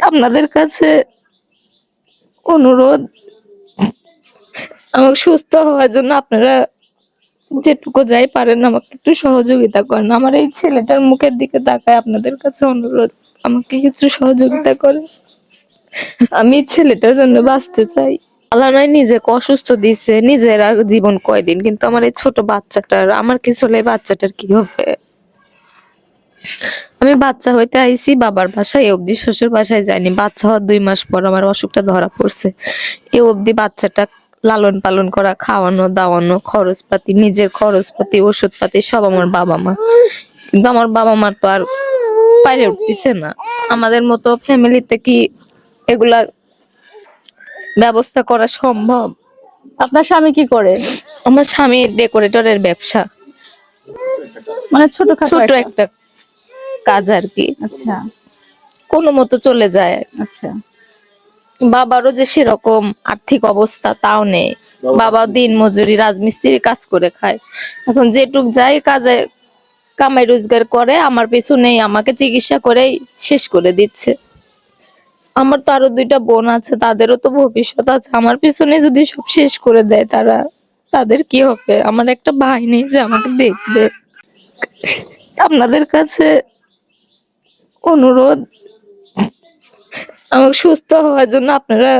আপনাদের কাছে অনুরোধ, আমাকে সুস্থ হওয়ার জন্য আপনারা যেটুকু যাই পারেন, আমাকে একটু সহযোগিতা করেন। আমার এই ছেলেটার মুখের দিকে তাকায় আপনাদের কাছে অনুরোধ, আমাকে কিছু সহযোগিতা করেন। আমি ছেলেটার জন্য বাঁচতে চাই। আল্লাহ নয় নিজেকে অসুস্থ দিছে, নিজের আর জীবন কয়দিন? কিন্তু আমার এই ছোট বাচ্চাটার, আমার কিছু হলে বাচ্চাটার কি হবে? আমি বাচ্চা হইতে আইছি বাবার বাসায় অবধি শ্বশুর বাসায় যাইনি। বাচ্চা হওয়ার দুই মাস পর আমার অসুখটা ধরা পড়ছে। এ অবধি বাচ্চাটা লালন পালন করা খাওয়ানো দাওয়ানো খরচপাতি নিজের খরচপাতি ওষুধপাতি সব আমার বাবা মা। কিন্তু আমার বাবা মার তো আর পাইরে উঠতেছে না। আমাদের মতো ফ্যামিলিতে কি এগুলা ব্যবস্থা করা সম্ভব? আপনার স্বামী কি করে? আমার স্বামী ডেকোরেটরের ব্যবসা। মানে ছোট ছোট একটা কাজ আর কি। আচ্ছা। কোনো মতো চলে যায়। আচ্ছা। বাবারও যে সেরকম আর্থিক অবস্থা তাও নেই। বাবা দিন মজুরি রাজমিস্ত্রি কাজ করে খায়। এখন যেটুক যায় কাজে কামাই রোজগার করে আমার পেছনেই আমাকে চিকিৎসা করেই শেষ করে দিচ্ছে। আমার তো আরও দুইটা বোন আছে তাদেরও তো ভবিষ্যৎ আছে। আমার পিছনে যদি সব শেষ করে দেয় তারা তাদের কি হবে? আমার একটা ভাই নেই যে আমাকে দেখবে। আপনাদের কাছে অনুরোধ। আমাকে সুস্থ হওয়ার জন্য আপনারা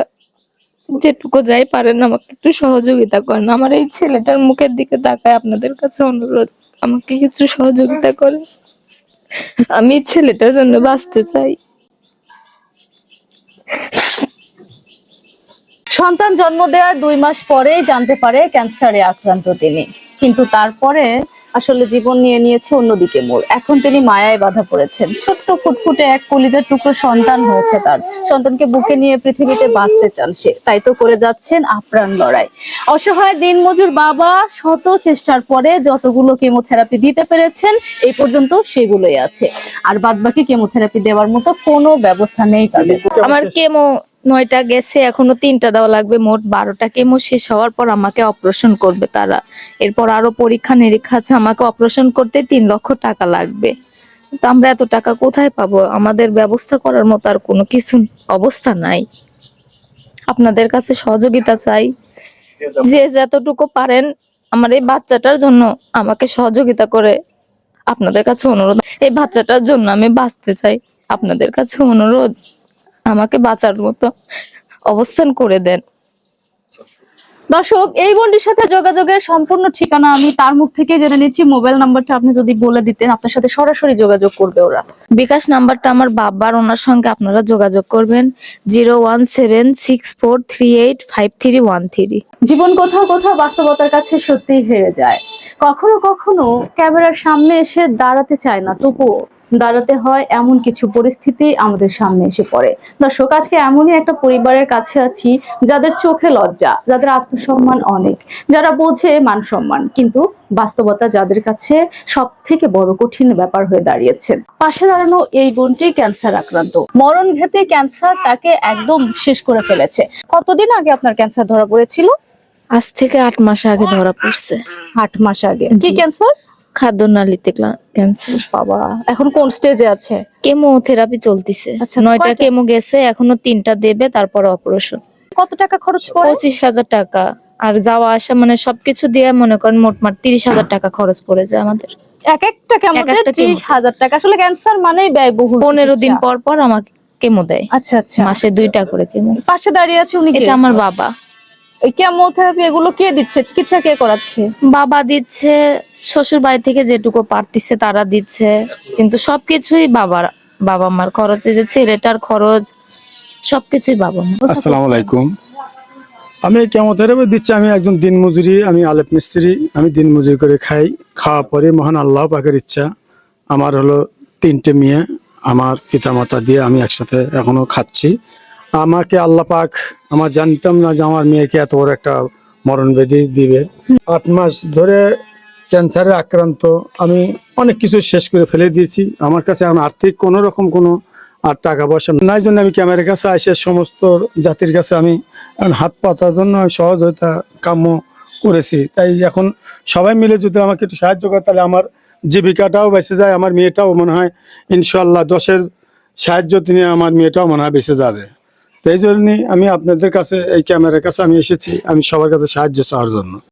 যেটুকু যাই পারেন আমাকে একটু সহযোগিতা করেন। আমার এই ছেলেটার মুখের দিকে তাকায় আপনাদের কাছে অনুরোধ, আমাকে কিছু সহযোগিতা করেন। আমি ছেলেটার জন্য বাঁচতে চাই। সন্তান জন্ম দেওয়ার দুই মাস পরেই জানতে পারে ক্যান্সারে আক্রান্ত তিনি। কিন্তু তারপরে আসলে জীবন নিয়ে নিয়েছে অন্যদিকে মোড়। এখন তিনি মায়ায় বাধা পড়েছেন। ছোট্ট ফুটফুটে এক কলিজার টুকরো সন্তান হয়েছে তার। সন্তানকে বুকে নিয়ে পৃথিবীতে বাঁচতে চান সে। তাই তো করে যাচ্ছেন আপ্রাণ লড়াই। অসহায় দিনমজুর বাবা শত চেষ্টার পরে যতগুলো কেমোথেরাপি দিতে পেরেছেন এই পর্যন্ত সেগুলোই আছে। আর বাদবাকি কেমোথেরাপি দেওয়ার মতো কোনো ব্যবস্থা নেই তাদের। আমার কেমো নয়টা গেছে এখনও তিনটা দেওয়া লাগবে মোট বারোটা কেমো শেষ হওয়ার পর আমাকে অপারেশন করবে তারা। এরপর আরও পরীক্ষা নিরীক্ষা আছে আমাকে অপারেশন করতে তিন লক্ষ টাকা লাগবে। তো আমরা এত টাকা কোথায় পাবো? আমাদের ব্যবস্থা করার মতো আর কোনো কিছু অবস্থা নাই। আপনাদের কাছে সহযোগিতা চাই। যে যতটুকু পারেন আমার এই বাচ্চাটার জন্য আমাকে সহযোগিতা করে আপনাদের কাছে অনুরোধ। এই বাচ্চাটার জন্য আমি বাঁচতে চাই। আপনাদের কাছে অনুরোধ। আমাকে বাঁচার মতো অবস্থান করে দেন। দর্শক এই বোনটির সাথে যোগাযোগের সম্পূর্ণ ঠিকানা আমি তার মুখ থেকে জেনে নিচ্ছি। মোবাইল নাম্বারটা আপনি যদি বলে দিতেন আপনার সাথে সরাসরি যোগাযোগ করবে ওরা। বিকাশ নাম্বারটা আমার বাবার ওনার সঙ্গে আপনারা যোগাযোগ করবেন। Zero one seven six four three eight five three one three. জীবন কোথাও কোথাও বাস্তবতার কাছে সত্যিই হেরে যায়। কখনো কখনো ক্যামেরার সামনে এসে দাঁড়াতে চায় না তবুও। দাঁড়াতে হয় এমন কিছু পরিস্থিতি আমাদের সামনে এসে পড়ে। দর্শক আজকে এমনই একটা পরিবারের কাছে আছি যাদের চোখে লজ্জা যাদের আত্মসম্মান অনেক যারা বোঝে মান সম্মান কিন্তু বাস্তবতা যাদের কাছে সব থেকে বড় কঠিন ব্যাপার হয়ে দাঁড়িয়েছে। পাশে দাঁড়ানো এই বোনটি ক্যান্সার আক্রান্ত। মরণ ঘেতে ক্যান্সার তাকে একদম শেষ করে ফেলেছে। কতদিন আগে আপনার ক্যান্সার ধরা পড়েছিল? আজ থেকে আট মাস আগে ধরা পড়ছে। আট মাস আগে। জি। কি ক্যান্সার? খাদ্যনালীতে ক্যান্সার বাবা। এখন কোন স্টেজে আছে? কেমোথেরাপি চলতেছে। আচ্ছা, নয়টা কেমো গেছে এখনও তিনটা দেবে তারপর অপারেশন কত টাকা খরচ পড়ে? পঁচিশ হাজার টাকা। আর যাওয়া আসা মানে সবকিছু দিয়ে মনে করেন মোটমাট তিরিশ হাজার টাকা খরচ পড়ে যায় আমাদের। এক একটা একটা ত্রিশ কেমো। হাজার টাকা। আসলে ক্যান্সার মানেই ব্যয়বহুল পনেরো দিন পর পর আমাকে কেমো দেয়। আচ্ছা আচ্ছা। মাসে দুইটা করে কেমো পাশে দাঁড়িয়ে আছে উনি এটা আমার বাবা। এই কেমোথেরাপি এগুলো কে দিচ্ছে? চিকিৎসা কে করাচ্ছে? বাবা দিচ্ছে শ্বশুর বাড়ি থেকে যেটুকু পারতিছে তারা দিচ্ছে। কিন্তু সবকিছুই বাবার বাবা মার খরচ এই যে ছেলেটার খরচ সবকিছুই বাবা মা আসসালামু আলাইকুম। আমি কেমোথেরাপি দিচ্ছি আমি একজন দিন মজুরি আমি আলেপ মিস্ত্রি আমি দিন মজুরি করে খাই। খাওয়া পরে মহান আল্লাহ পাকের ইচ্ছা। আমার হলো তিনটে মেয়ে আমার পিতামাতা দিয়ে আমি একসাথে এখনও খাচ্ছি। আমাকে আল্লাহ পাক, আমার জানতাম না যে আমার মেয়েকে এত বড় একটা মরণ ব্যাধি দিবে। আট মাস ধরে ক্যান্সারে আক্রান্ত, আমি অনেক কিছু শেষ করে ফেলে দিয়েছি। আমার কাছে এখন আর্থিক কোনো রকম কোনো আর টাকা পয়সা নাই। জন্য আমি ক্যামেরার কাছে আসে, সমস্ত জাতির কাছে আমি হাত পাতার জন্য সহযোগিতা কাম্য করেছি। তাই এখন সবাই মিলে যদি আমাকে একটু সাহায্য করে, তাহলে আমার জীবিকাটাও বেঁচে যায়, আমার মেয়েটাও মনে হয় ইনশাল্লাহ দশের সাহায্য তিনি আমার মেয়েটাও মনে হয় বেঁচে যাবে। এই জন্যই আমি আপনাদের কাছে, এই ক্যামেরার কাছে আমি এসেছি। আমি সবার কাছে সাহায্য চাওয়ার জন্য।